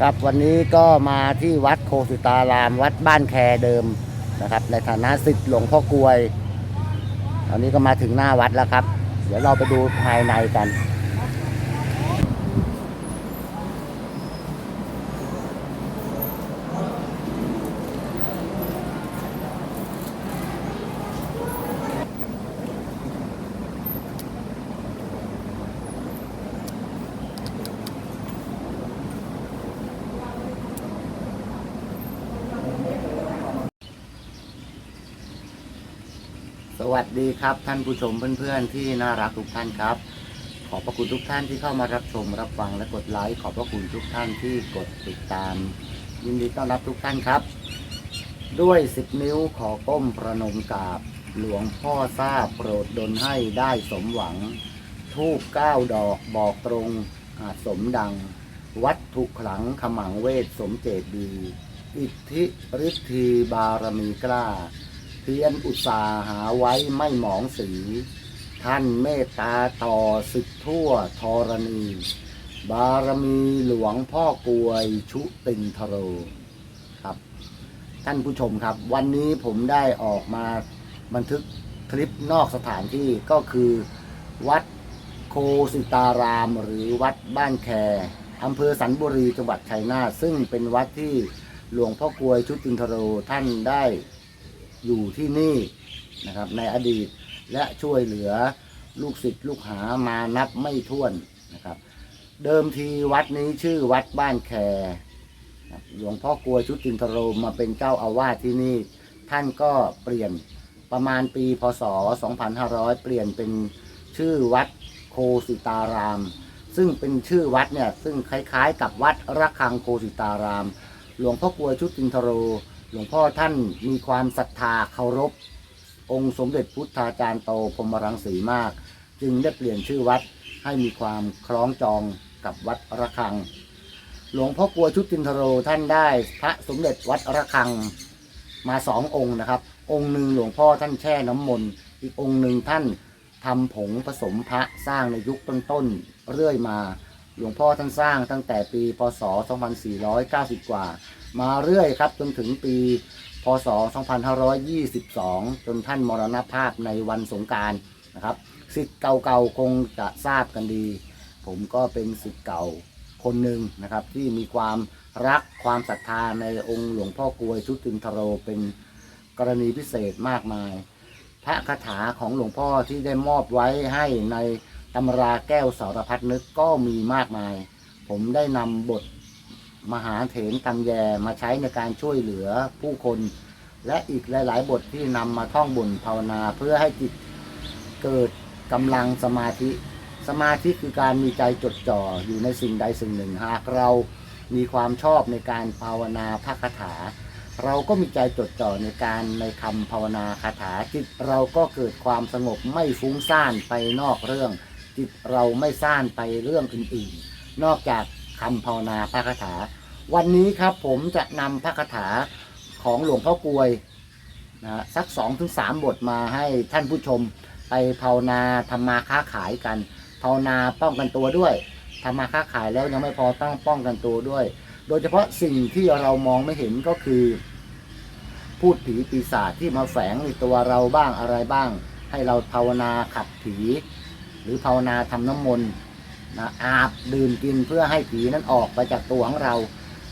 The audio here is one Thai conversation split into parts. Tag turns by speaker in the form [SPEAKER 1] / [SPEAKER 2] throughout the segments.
[SPEAKER 1] ครับวันนี้ก็มาที่วัดโคสิตาราม วัดบ้านแคเดิมนะครับ ในฐานะสิทธิ์หลวงพ่อกลวยตอนนี้ก็มาถึงหน้าวัดแล้วครับ เดี๋ยวเราไปดูภายในกัน วัสดีครับ ท่านผู้ชมเพื่อนๆ ที่น่ารักทุกท่านครับ ขอบพระคุณทุกท่านที่เข้ามารับชมรับฟังและกดไลค์ขอบพระคุณทุกท่านที่กดติดตาม ยินดีต้อนรับทุกท่านครับ ด้วยสิบนิ้วขอก้มประนมกราบหลวงพ่อทราบโปรดดลให้ได้สมหวัง ทูบเก้าดอกบอกตรงอาจสมดัง วัตถุขลังขมังเวทสมเจตดี อิทธิฤทธีบารมีกล้า เพียรอุตสาหาไว้ไม่หมองสี ท่านเมตตาต่อสิทธทั่วธรณี บารมีหลวงพ่อกวยชุตินทโรครับ ท่านผู้ชมครับ วันนี้ผมได้ออกมาบันทึกคลิปนอกสถานที่ก็คือ วัดโคสิตารามหรือวัดบ้านแคอำเภอสันบุรีจังหวัดชัยนาทซึ่งเป็นวัดที่หลวงพ่อกวยชุตินทโรท่านได้ อยู่ที่นี่นะครับในอดีตและช่วยเหลือลูกศิษย์ลูกหามานับไม่ถ้วนนะครับ เดิมทีวัดนี้ชื่อวัดบ้านแครับหลวงพ่อกลวชุตินทโรมาเป็นเจ้าอาวาสที่นี่ ท่านก็เปลี่ยนประมาณปีพศ 2500 เปลี่ยนเป็นชื่อวัดโคสิตาราม ซึ่งเป็นชื่อวัดเนี่ยซึ่งคล้ายๆ กับวัดระฆังโคสิตาราม หลวงพ่อกลวชุตินทโร หลวงพ่อท่านมีความศรัทธาเคารพ องค์สมเด็จพุทธาจารย์โตพรหมรังสีมาก จึงได้เปลี่ยนชื่อวัดให้มีความคล้องจองกับวัดระฆัง หลวงพ่อกลัวชุตินทโรท่านได้พระสมเด็จวัดระฆังมาสององค์นะครับ องค์หนึ่งหลวงพ่อท่านแช่น้ำมนต์อีกองค์หนึ่งท่านทำผงผสมพระสร้างในยุคต้นๆเรื่อยมา หลวงพ่อท่านสร้างตั้งแต่ปีพศ 2490 กว่า มาเรื่อยครับ จนถึงปี พศ 2522 จนท่านมรณภาพในวันสงการนะครับสิทธิ์เก่าๆคงจะทราบกันดี ผมก็เป็นสิทธิ์เก่าคนหนึ่งนะครับ ที่มีความรักความศรัทธาในองค์หลวงพ่อกลวยชุตินทโรเป็นกรณีพิเศษมากมาย พระคาถาของหลวงพ่อที่ได้มอบไว้ให้ในตำราแก้วสารพัดนึกก็มีมากมาย ผมได้นำบท มหาเถรตังแยมาใช้ในการช่วยเหลือผู้คน และอีกหลาย ๆ บทที่นำมาท่องบุญภาวนาเพื่อให้จิตเกิดกำลังสมาธิ สมาธิคือการมีใจจดจ่ออยู่ในสิ่งใดสิ่งหนึ่ง หากเรามีความชอบในการภาวนาพระคาถา เราก็มีใจจดจ่อในการในคำภาวนาคาถาจิตเราก็เกิดความสงบไม่ฟุ้งซ่านไปนอกเรื่อง จิตเราไม่ซ่านไปเรื่องอื่น ๆ นอกจาก คำภาวนาพระคาถา วันนี้ครับผมจะนำพระคาถาของหลวงพ่อกลวยนะฮะสักสองถึงสามบทมาให้ท่านผู้ชมไปภาวนาทำมาค้าขายกันภาวนาป้องกันตัวด้วยทำมาค้าขายแล้วยังไม่พอต้องป้องกันตัวด้วย โดยเฉพาะสิ่งที่เรามองไม่เห็นก็คือ พูดผีปีศาจที่มาแฝงในตัวเราบ้างอะไรบ้าง ให้เราภาวนาขับผี หรือภาวนาทำน้ำมนต์ นะอาบดื่มกินเพื่อให้ผีนั้นออกไปจากตัวของเรา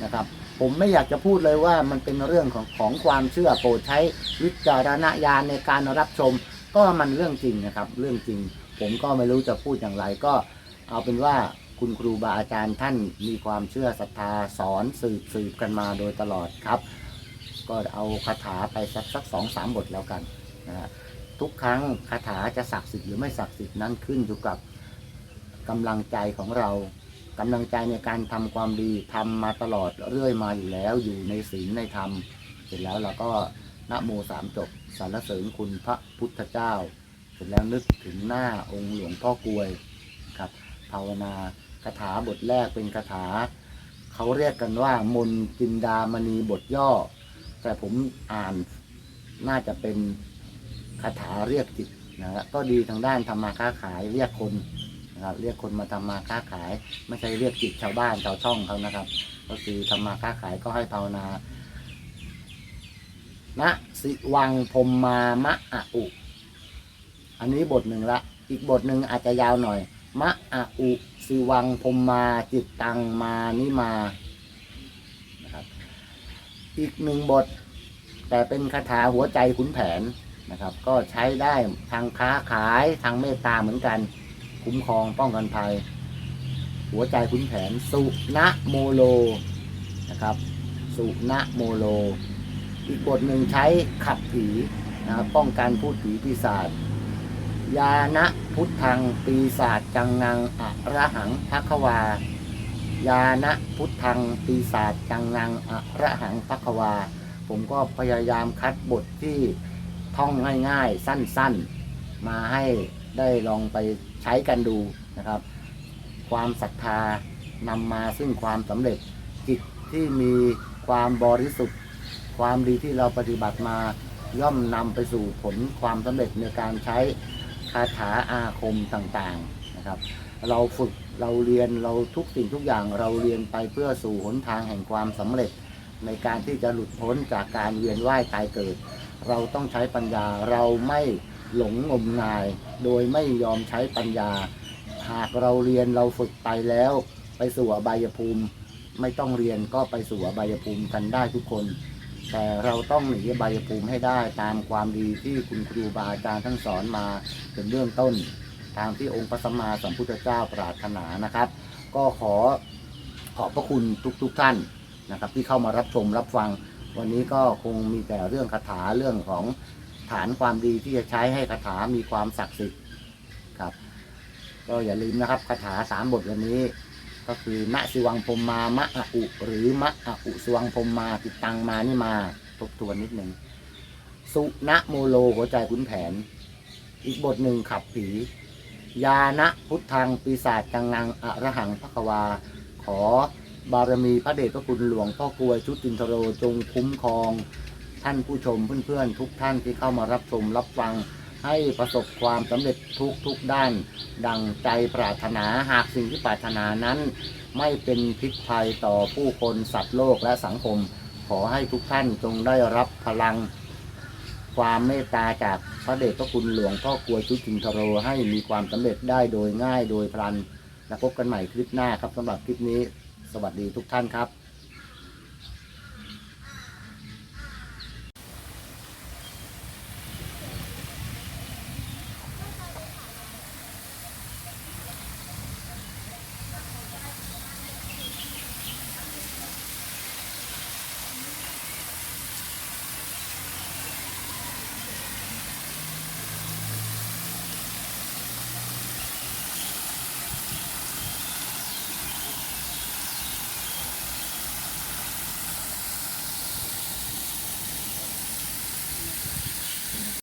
[SPEAKER 1] นะครับ ผมไม่อยากจะพูดเลยว่ามันเป็นเรื่องของของความเชื่อโปรดใช้วิจารณญาณในการรับชม ก็มันเรื่องจริงนะครับ เรื่องจริง ผมก็ไม่รู้จะพูดอย่างไรก็เอาเป็นว่าคุณครูบาอาจารย์ท่านมีความเชื่อศรัทธาสอนสืบสืบกันมาโดยตลอดครับ ก็เอาคาถาไปสักสักสองสามบทแล้วกันนะฮะทุกครั้งคาถาจะศักดิ์สิทธิ์หรือไม่ศักดิ์สิทธิ์นั้นขึ้นอยู่กับ กำลังใจของเรากำลังใจในการทำความดีทำมาตลอดเรื่อยมาอยู่แล้วอยู่ในศีลในธรรม เสร็จแล้วเราก็นะโมสามจบสรรเสริญคุณพระพุทธเจ้า เสร็จแล้วนึกถึงหน้าองค์หลวงพ่อกลวยครับภาวนาคาถาบทแรกเป็นคาถา เขาเรียกกันว่า มนจินดามณีบทย่อ แต่ผมอ่านน่าจะเป็นคาถาเรียกจิตนะฮะก็ดีทางด้านทำมาค้าขายเรียกคน นะครับเรียกคนมาทำมาค้าขาย ไม่ใช่เรียกจิตชาวบ้านชาวช่องเขานะครับ ก็คือทำมาค้าขายก็ให้ภาวนานะสิวังพรมมามะอะอุ อันนี้บทหนึ่งละ อีกบทหนึ่งอาจจะยาวหน่อย มะอะอุ สิวังพรมมาจิตตังมานิมานะครับ อีกหนึ่งบท แต่เป็นคาถาหัวใจขุนแผนนะครับ ก็ใช้ได้ทางค้าขายทางเมตตาเหมือนกัน คุ้มครองป้องกันภัย หัวใจขุนแผน สุนะโมโลนะครับ สุนะโมโล อีกบทหนึ่งใช้ขับผีนะครับป้องกันพูดผีปีศาจยานะพุทธังปีศาจจังงังอะระหังพักวายานะพุทธังปีศาจจังงังอะระหังพักวา ผมก็พยายามคัดบทที่ท่องง่ายๆ สั้นๆ มาให้ได้ลองไป ใช้กันดูนะครับ ความศรัทธานำมาซึ่งความสำเร็จ จิตที่มีความบริสุทธิ์ ความดีที่เราปฏิบัติมาย่อมนำไปสู่ผลความสำเร็จในการใช้คาถาอาคมต่างๆนะครับ เราฝึกเราเรียนเราทุกสิ่งทุกอย่างเราเรียนไปเพื่อสู่หนทางแห่งความสำเร็จ ในการที่จะหลุดพ้นจากการเวียนว่ายตายเกิด เราต้องใช้ปัญญาเราไม่ หลงงมงาย โดยไม่ยอมใช้ปัญญา หากเราเรียนเราฝึกไปแล้ว ไปสู่อบายภูมิ ไม่ต้องเรียนก็ไปสู่อบายภูมิกันได้ทุกคน แต่เราต้องหนีอบายภูมิให้ได้ตามความดีที่คุณครูบาอาจารย์ท่านสอนมาเป็นเบื้องต้น ตามที่องค์พระสัมมาสัมพุทธเจ้าปรารถนานะครับ ก็ขอขอบพระคุณทุกๆทท่านนะครับ ที่เข้ามารับชมรับฟังวันนี้ก็คงมีแต่เรื่องคาถาเรื่องของ ฐานความดีที่จะใช้ให้คาถามีความศักดิ์สิทธิ์ครับ ก็อย่าลืมนะครับคาถาสามบทวันนี้ ก็คือณสิวังพรมมามะอะอุหรือมะอะอุสวังพรมมาติดตังมานี่มาทบทวนนิดหนึ่งสุนะโมโลหัวใจขุนแผน อีกบทหนึ่งขับผี ยานะพุทธังปีศาจจังงังอะระหังพะวา ขอบารมีพระเดชพระคุณหลวงพ่อกลวยชุตินทโรจงคุ้มครอง ท่านผู้ชมเพื่อนๆ ทุกท่านที่เข้ามารับชมรับฟังให้ประสบความสำเร็จทุกทุกๆด้าน ดังใจปรารถนาหากสิ่งที่ปรารถนานั้น ไม่เป็นพิษภัยต่อผู้คนสัตว์โลกและสังคม ขอให้ทุกท่านจงได้รับพลัง ความเมตตาจากพระเดชพระคุณหลวงพ่อกลวยชุตินทโรให้มีความสำเร็จได้โดยง่ายโดยพลัน แล้วพบกันใหม่คลิปหน้าครับสำหรับคลิปนี้ สวัสดีทุกท่านครับ